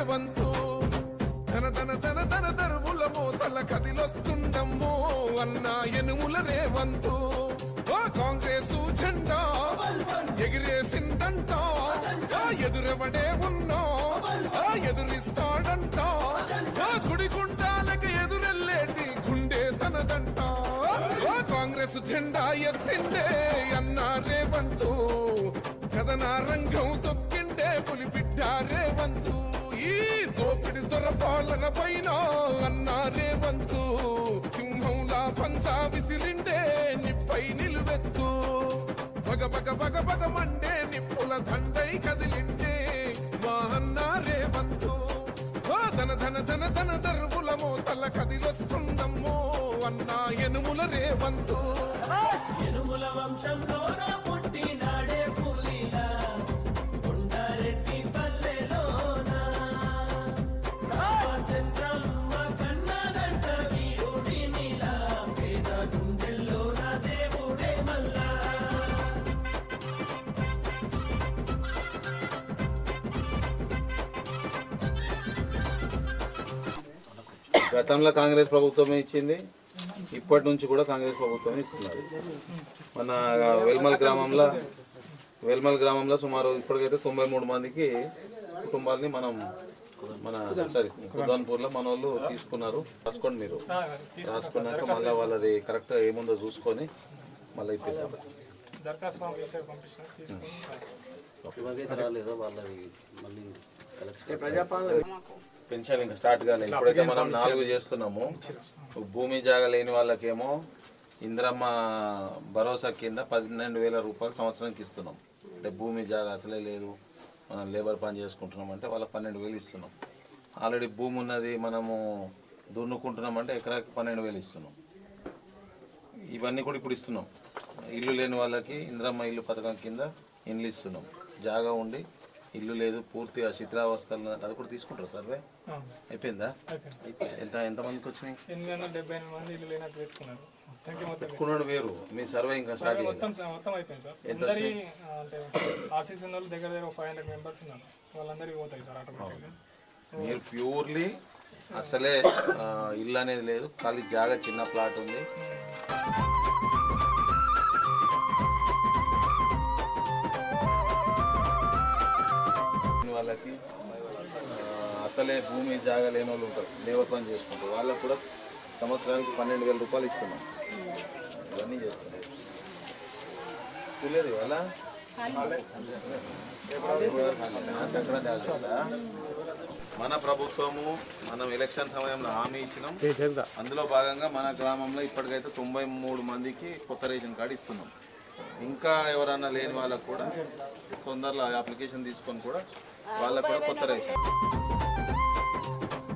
రేవంతు. తన తన తన తన దరువుల మోతల కదిలొస్తుండమ్మో అన్న ఎనుముల రేవంతు. ఓ కాంగ్రెస్ జెండా ఎగిరేసిందంట. ఆ ఎదురెవడే ఉన్నా ఆ ఎదురిస్తాడంట. ఆ సుడిగుండాలకు ఎదురెల్లేటి గుండె తనదంట. కాంగ్రెస్ జెండా ఎత్తిండే అన్న రేవంతు. కథనా రంగం తొక్కిండే పాలన పైన అన్నా రేవంతు సింహంలా పంచా విసిరిండే నిప్పై నిలువెత్తు. పగ పగ పగ పగ మండే నిప్పుల దండై కదిలిండే మా అన్నా రేవంతు. ధన ధన ధన ధన దరువుల మోతల కదిలొస్తుందమ్మో అన్నా ఎనుముల రేవంతు. ఎనుముల వంశంలో గతంలో కాంగ్రెస్ ప్రభుత్వం ఇచ్చింది ఇప్పటి నుంచి కూడా కాంగ్రెస్ ప్రభుత్వం ఇస్తున్నారు. మన వెల్మల్ గ్రామంలో వెల్మల్ గ్రామంలో సుమారు ఇప్పటికైతే తొంభై మూడు మందికి కుటుంబాలని మనం మన సారీ కుదాన్పూర్లో మన వాళ్ళు తీసుకున్నారు. రాసుకోండి మీరు. రాసుకున్నాక మళ్ళీ వాళ్ళది కరెక్ట్గా ఏముందో చూసుకొని మళ్ళీ ఇప్పిద్దాం. దరఖాస్తు తీసుకొని వాళ్ళది మళ్ళీ? పెన్షన్ ఇంకా స్టార్ట్ కాలేదు ఇప్పుడైతే మనం నాలుగు చేస్తున్నాము. భూమి జాగా లేని వాళ్ళకేమో ఇందిరమ్మ భరోసా కింద పన్నెండు వేల రూపాయలు సంవత్సరానికి ఇస్తున్నాం. అంటే భూమి జాగా అసలే లేదు. మనం లేబర్ పని చేసుకుంటున్నాం అంటే వాళ్ళకి పన్నెండు వేలు ఇస్తున్నాం. ఆల్రెడీ భూమి ఉన్నది మనము దున్నుకుంటున్నాం అంటే ఎకరాకి పన్నెండు వేలు ఇస్తున్నాం. ఇవన్నీ కూడా ఇప్పుడు ఇస్తున్నాం. ఇల్లు లేని వాళ్ళకి ఇందిరమ్మ ఇల్లు పథకం కింద ఇండ్లు ఇస్తున్నాం. జాగా ఉండి ఇల్లు లేదు పూర్తిగా శిథిలావస్థలు అది కూడా తీసుకుంటారు సర్వే? అయిపోయిందా. ఎంత ఎంతమందికి వచ్చినాయి? ఎనిమిది వందల డెబ్బై ఎనిమిది మంది ఇల్లు లేనట్టు పెట్టుకున్నారు. మొత్తానికి మొత్తం పెట్టుకున్నాడు వేరు. మీ సర్వే ఇంకా స్టార్ట్ మొత్తం మొత్తం అయిపోయింది సార్. అందరి అంటే ఆర్సీసీ ఉన్న వాళ్ళు దగ్గర దగ్గర ఫైవ్ హండ్రెడ్ మెంబర్స్ ఉన్నారు. వాళ్ళందరికీ పోతాయి సార్ ఆటోమేటిక్గా మీరు ప్యూర్లీ అసలే ఇల్లు అనేది లేదు. ఖాళీ జాగా చిన్న ప్లాట్ ఉంది. అసలే భూమి జాగా లేని వాళ్ళు ఉంటారు. పని చేసుకుంటారు వాళ్ళకు కూడా సంవత్సరానికి పన్నెండు వేల రూపాయలు ఇస్తున్నాం. ఇవన్నీ చేస్తున్నాం. సంక్రాంతి ఆగస్టా? మన ప్రభుత్వము మనం ఎలక్షన్ సమయంలో హామీ ఇచ్చినాం. అందులో భాగంగా మన గ్రామంలో ఇప్పటికైతే తొంభై మూడు మందికి కొత్త రేషన్ కార్డు ఇస్తున్నాం. ఇంకా ఎవరన్నా లేని వాళ్ళకు కూడా తొందరలో అప్లికేషన్ తీసుకొని కూడా వాళ్ళకు కూడా కొత్త రేషన్.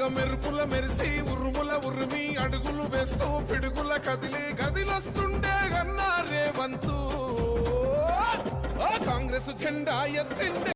అగ మెరుపుల మెరిసి ఉరుముల ఉరిమి అడుగులు వేస్తూ పిడుగుల కదిలి గదిలొస్తుండే అన్నారే వంతు కాంగ్రెస్ జెండా ఎత్తిండే